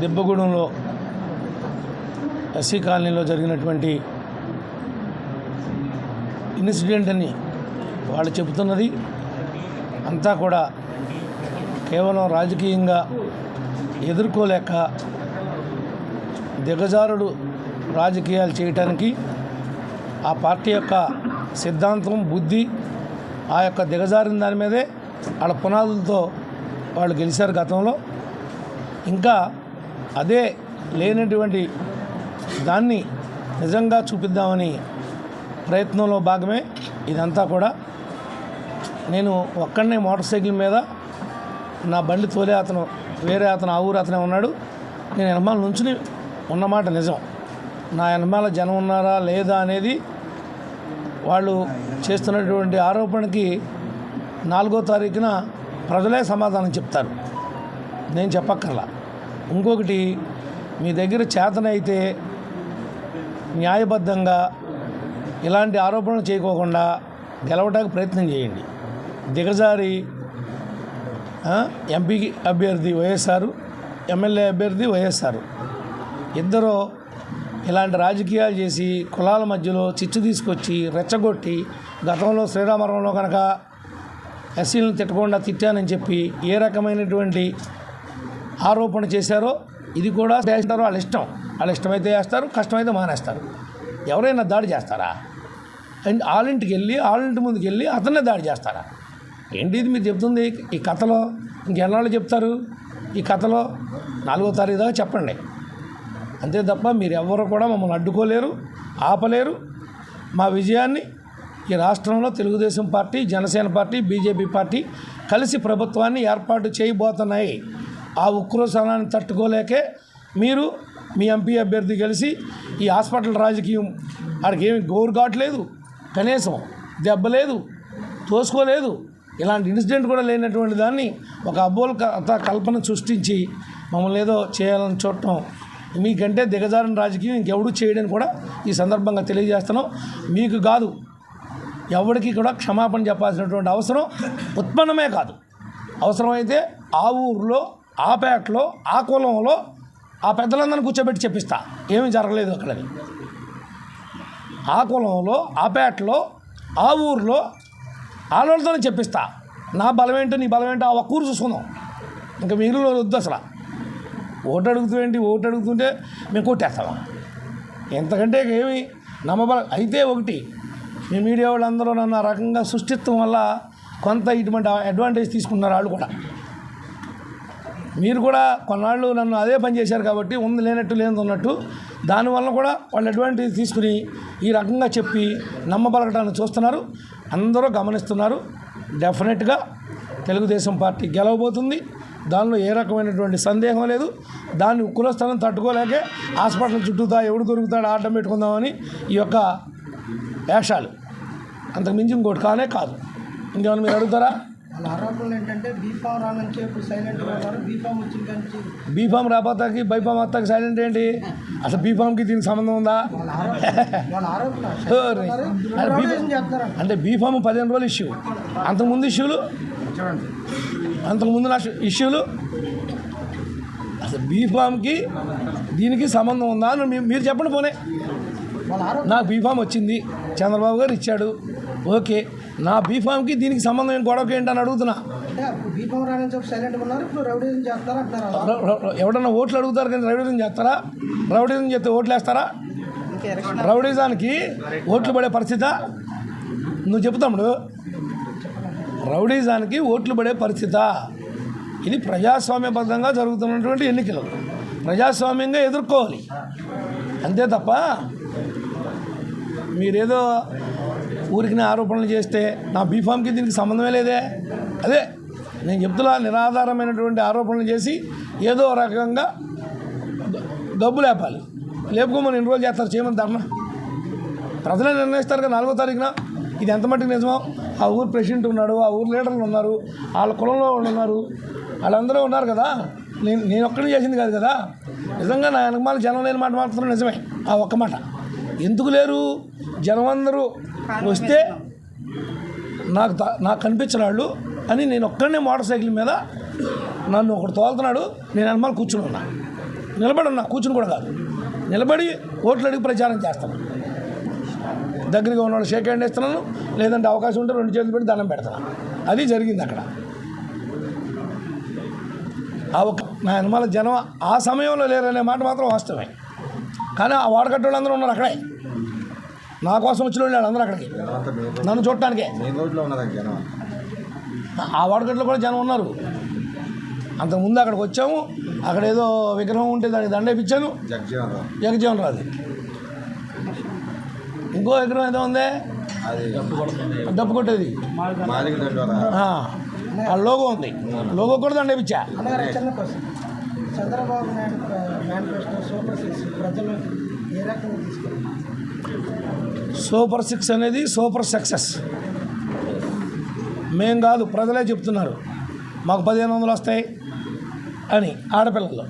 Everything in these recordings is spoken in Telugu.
దిబ్బగూడెంలో ఎస్సీ కాలనీలో జరిగినటువంటి ఇన్సిడెంట్ అని వాళ్ళు చెబుతున్నది అంతా కూడా కేవలం రాజకీయంగా ఎదుర్కోలేక దిగజారుడు రాజకీయాలు చేయటానికి ఆ పార్టీ యొక్క సిద్ధాంతం బుద్ధి ఆ యొక్క దిగజారిన దాని మీదే వాళ్ళ పునాదులతో వాళ్ళు గెలిచారు గతంలో. ఇంకా అదే లేనటువంటి దాన్ని నిజంగా చూపిద్దామని ప్రయత్నంలో భాగమే ఇదంతా కూడా. నేను ఒక్కడనే మోటార్ సైకిల్ మీద నా బండి తోలే అతను వేరే అతను ఆ ఊరు అతనే ఉన్నాడు. నేను వెనమాల నుంచుని ఉన్నమాట నిజం. నా వెనమాల జనం ఉన్నారా లేదా అనేది వాళ్ళు చేస్తున్నటువంటి ఆరోపణకి నాలుగో తారీఖున ప్రజలే సమాధానం చెప్తారు. నేను చెప్పక్కర్లా. ఇంకొకటి మీ దగ్గర చేతనైతే న్యాయబద్ధంగా ఇలాంటి ఆరోపణలు చేయకోకుండా గెలవడానికి ప్రయత్నం చేయండి. దిగజారి ఎంపీ అభ్యర్థి వైఎస్ఆర్ ఎమ్మెల్యే అభ్యర్థి వైఎస్ఆర్. ఇద్దరు ఇలాంటి రాజకీయాలు చేసి కులాల మధ్యలో చిచ్చు తీసుకొచ్చి రెచ్చగొట్టి గతంలో శ్రీరామవరంలో కనుక ఎస్సీలను తిట్టకుండా తిట్టానని చెప్పి ఏ రకమైనటువంటి ఆరోపణ చేశారో ఇది కూడా చేస్తారో వాళ్ళ ఇష్టం. వాళ్ళ ఇష్టమైతే చేస్తారు కష్టమైతే మానేస్తారు. ఎవరైనా దాడి చేస్తారా? అండ్ ఆలింటికి వెళ్ళి ఆలింటి ముందుకు వెళ్ళి అతనే దాడి చేస్తారా? ఏంటి ఇది మీరు చెప్తుంది? ఈ కథలో ఇంకెన్నాళ్ళు చెప్తారు? ఈ కథలో నాలుగో తారీఖు దాకా చెప్పండి. అంతే తప్ప మీరు ఎవరు కూడా మమ్మల్ని అడ్డుకోలేరు ఆపలేరు. మా విజయాన్ని ఈ రాష్ట్రంలో Telugu Desam party Janasena party BJP party కలిసి ప్రభుత్వాన్ని ఏర్పాటు చేయబోతున్నాయి. ఆ ఉక్రోశాలను తట్టుకోలేకే మీరు మీ ఎంపీ అభ్యర్థి కలిసి ఈ హాస్పిటల్ రాజకీయం ఆడికి ఏమి గోరు కావట్లేదు. కనీసం దెబ్బ లేదు తోసుకోలేదు ఇలాంటి ఇన్సిడెంట్ కూడా లేనటువంటి దాన్ని ఒక అబ్బోల్ కథ కల్పన సృష్టించి మమ్మల్ని ఏదో చేయాలని చూడటం మీకంటే దిగజారిన రాజకీయం ఇంకెవడూ చేయడని కూడా ఈ సందర్భంగా తెలియజేస్తున్నాం. మీకు కాదు ఎవరికి కూడా క్షమాపణ చెప్పాల్సినటువంటి అవసరం ఉత్పన్నమే కాదు. అవసరమైతే ఆ ఊరిలో ఆ పేటలో ఆ కులంలో ఆ పెద్దలందరిని కూర్చోబెట్టి చెప్పిస్తా. ఏమీ జరగలేదు అక్కడని ఆ కులంలో ఆ పేటలో ఆ ఊర్లో ఆడవాళ్ళతోనే చెప్పిస్తా. నా బలం ఏంటో నీ బలం ఏంటో ఆ ఒక్క ఊరు చూసుకుందాం. ఇంకా మిగిలిన వాళ్ళు వద్దు అసలు. ఓటు అడుగుతుంటే ఓటు అడుగుతుంటే మేము కొట్టేస్తాము ఎంతకంటే ఏమి నమ్మబల అయితే ఒకటి మీ మీడియా వాళ్ళందరూ నన్ను ఆ రకంగా సృష్టిత్వం వల్ల కొంత ఇటువంటి అడ్వాంటేజ్ తీసుకున్నారు వాళ్ళు కూడా. మీరు కూడా కొన్నాళ్ళు నన్ను అదే పని చేశారు కాబట్టి ఉంది లేనట్టు లేనిది ఉన్నట్టు దానివల్ల కూడా వాళ్ళు అడ్వాంటేజ్ తీసుకుని ఈ రకంగా చెప్పి నమ్మబలగటాన్ని చూస్తున్నారు. అందరూ గమనిస్తున్నారు. డెఫినెట్గా తెలుగుదేశం పార్టీ గెలవబోతుంది. దానిలో ఏ రకమైనటువంటి సందేహం లేదు. దాన్ని కులస్థలం తట్టుకోలేకే హాస్పిటల్ చుట్టూతా ఎవడు దొరుకుతాడు ఆటం పెట్టుకుందామని ఈ యొక్క వేషాలు. అంతకు మించి ఇంకోటి కానే కాదు. ఇంకేమైనా మీరు అడుగుతారా? ఏంటంటే బీఫామ్ ఉన్నారు. బీఫామ్ వచ్చిన కానీ బీఫామ్ రాబోతాకి బైఫామ్ వస్తాకి సైలెంట్ ఏంటి? అసలు బీఫామ్కి దీనికి సంబంధం ఉందా. అంటే బీఫామ్ పదిహేను రోజులు ఇష్యూ అంతకుముందు ఇష్యూలు? అంతకుముందు నా ఇష్యూలు? అసలు బీఫామ్కి దీనికి సంబంధం ఉందా? అని మీరు చెప్పండి పోనే. నాకు బీఫామ్ వచ్చింది. చంద్రబాబు గారు ఇచ్చాడు. ఓకే. నా బీఫామ్కి దీనికి సంబంధం ఏం? గొడవకి ఏంటని అడుగుతున్నా. ఎవడన్నా ఓట్లు అడుగుతారు కానీ రౌడీజం చేస్తారా? రౌడీజం చేస్తే ఓట్లు వేస్తారా రౌడీజానికి ఓట్లు పడే పరిస్థితా? నువ్వు చెప్తాముడు రౌడీజానికి ఓట్లు పడే పరిస్థితా. ఇది ప్రజాస్వామ్యబద్ధంగా జరుగుతున్నటువంటి ఎన్నికలు. ప్రజాస్వామ్యంగా ఎదుర్కోవాలి. అంతే తప్ప మీరేదో ఊరికినే ఆరోపణలు చేస్తే నా బీఫామ్కి దీనికి సంబంధమే లేదే. అదే నేను చెప్తున్నా నిరాధారమైనటువంటి ఆరోపణలు చేసి ఏదో రకంగా డబ్బు లేపాలి. లేపుకోమని ఎన్ని రోజులు చేస్తారు చేయమని ధర్నా? ప్రజలే నిర్ణయిస్తారు కదా నాలుగో తారీఖున. ఇది ఎంత మట్టుకు నిజమో? ఆ ఊరు ప్రెసిడెంట్ ఉన్నాడు ఆ ఊరు లీడర్లు ఉన్నారు వాళ్ళ కులంలో ఉన్నారు వాళ్ళందరూ ఉన్నారు కదా. నేను నేను ఒక్కడిని చేసింది కాదు కదా. నిజంగా నా వెనకమాల జనం లేని మాట మాత్రం నిజమే ఆ ఒక్క మాట. ఎందుకు లేరు? జనం అందరూ వస్తే నాకు నాకు కనిపించిన వాళ్ళు అని నేను ఒక్కడనే మోటార్ సైకిల్ మీద నన్ను ఒకడు తోలుతున్నాడు నేను వెనకాల కూర్చుని ఉన్నా. నిలబడి ఉన్నా కూర్చుని కూడా కాదు. నిలబడి ఓట్లు అడిగి ప్రచారం చేస్తాను. దగ్గరగా ఉన్నవాళ్ళు షేక్ హ్యాండ్ ఇస్తున్నాను లేదంటే అవకాశం ఉంటే రెండు చేతులు పెట్టి దండం పెడతాను. అది జరిగింది అక్కడ. ఆ ఒక నా వెనకాల జనం ఆ సమయంలో లేరనే మాట మాత్రం వాస్తవమే. కానీ ఆ వాడకట్ట వాళ్ళందరూ ఉన్నారు అక్కడే. నా కోసం వచ్చిన వాళ్ళు అందరూ అక్కడికి. నన్ను చూడటానికే. ఆ వాడకట్లో కూడా జనం ఉన్నారు. అంతకుముందు అక్కడికి వచ్చాము. అక్కడ ఏదో విగ్రహం ఉంటే దానికి దండేపించాను జగ్జీవన్ రాదు ఇంకో విగ్రహం ఏదో ఉంది? అది డబ్బు కొట్టేది. ఆ, ఆ లోగో ఉంది. లోగో కూడా దండేపించా అన్నగారు చిన్న question Chandrababu Naidu manifesto super six ప్రజల్లోకి ఏ రకంగా తీసుకెళ్ళారు? సూపర్ సిక్స్ అనేది సూపర్ సక్సెస్. మేం కాదు ప్రజలే చెప్తున్నారు మాకు పదిహేను వందలు వస్తాయి అని ఆడపిల్లలు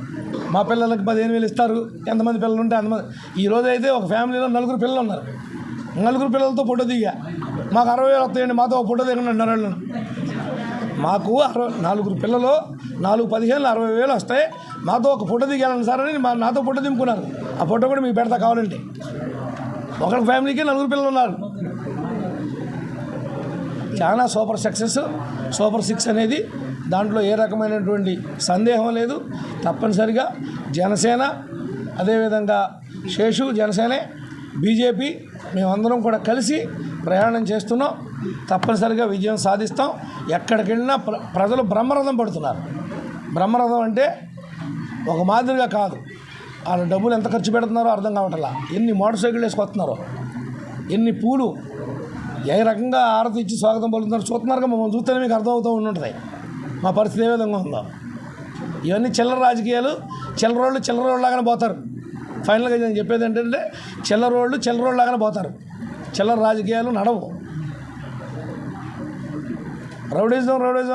మా పిల్లలకి పదిహేను వేలు ఇస్తారు ఎంతమంది పిల్లలు ఉంటే అంతమంది. ఈ అయితే ఒక ఫ్యామిలీలో నలుగురు పిల్లలు ఉన్నారు. నలుగురు పిల్లలతో ఫోటో దిగా. మాకు అరవై వేలు వస్తాయండి మాతో ఒక ఫోటో దిగండి అన్నారు వాళ్ళు. మాకు అరవై నాలుగురు పిల్లలు నాలుగు పదిహేను అరవై వేలు వస్తాయి. మాతో ఒక ఫోటో దిగాలని సార్ అని మా నాతో ఫోటో దింపుకున్నారు. ఆ ఫోటో కూడా మీకు పెడతా కావాలంటే. ఒకరి ఫ్యామిలీకి నలుగురు పిల్లలు ఉన్నారు. చాలా సూపర్ సక్సెస్ సూపర్ సిక్స్ అనేది దాంట్లో ఏ రకమైనటువంటి సందేహం లేదు. తప్పనిసరిగా జనసేన అదేవిధంగా శేషు జనసేనే బీజేపీ మేమందరం కూడా కలిసి ప్రయాణం చేస్తున్నాం. తప్పనిసరిగా విజయం సాధిస్తాం. ఎక్కడికి వెళ్ళినా ప్ర ప్రజలు బ్రహ్మరథం పడుతున్నారు. బ్రహ్మరథం అంటే ఒక మాదిరిగా కాదు. వాళ్ళ డబ్బులు ఎంత ఖర్చు పెడుతున్నారో అర్థం కావట్లా. ఎన్ని మోటార్ సైకిల్ వేసుకొస్తున్నారో? ఎన్ని పూలు? ఏ రకంగా ఆరతి ఇచ్చి స్వాగతం పలుకుతున్నారు చూస్తున్నారు మమ్మల్ని చూస్తేనే మీకు అర్థమవుతూ ఉంటుంటుంది మా పరిస్థితి ఏ విధంగా ఉందో. ఇవన్నీ చిల్లర రాజకీయాలు. చిల్లరోళ్ళు చిల్లరోళ్ళలాగానే పోతారు. ఫైనల్గా నేను చెప్పేది ఏంటంటే చిల్లరోళ్ళు చిల్లరోళ్ళలాగానే పోతారు. చిల్లర రాజకీయాలు నడవు. Rowdyism rowdyism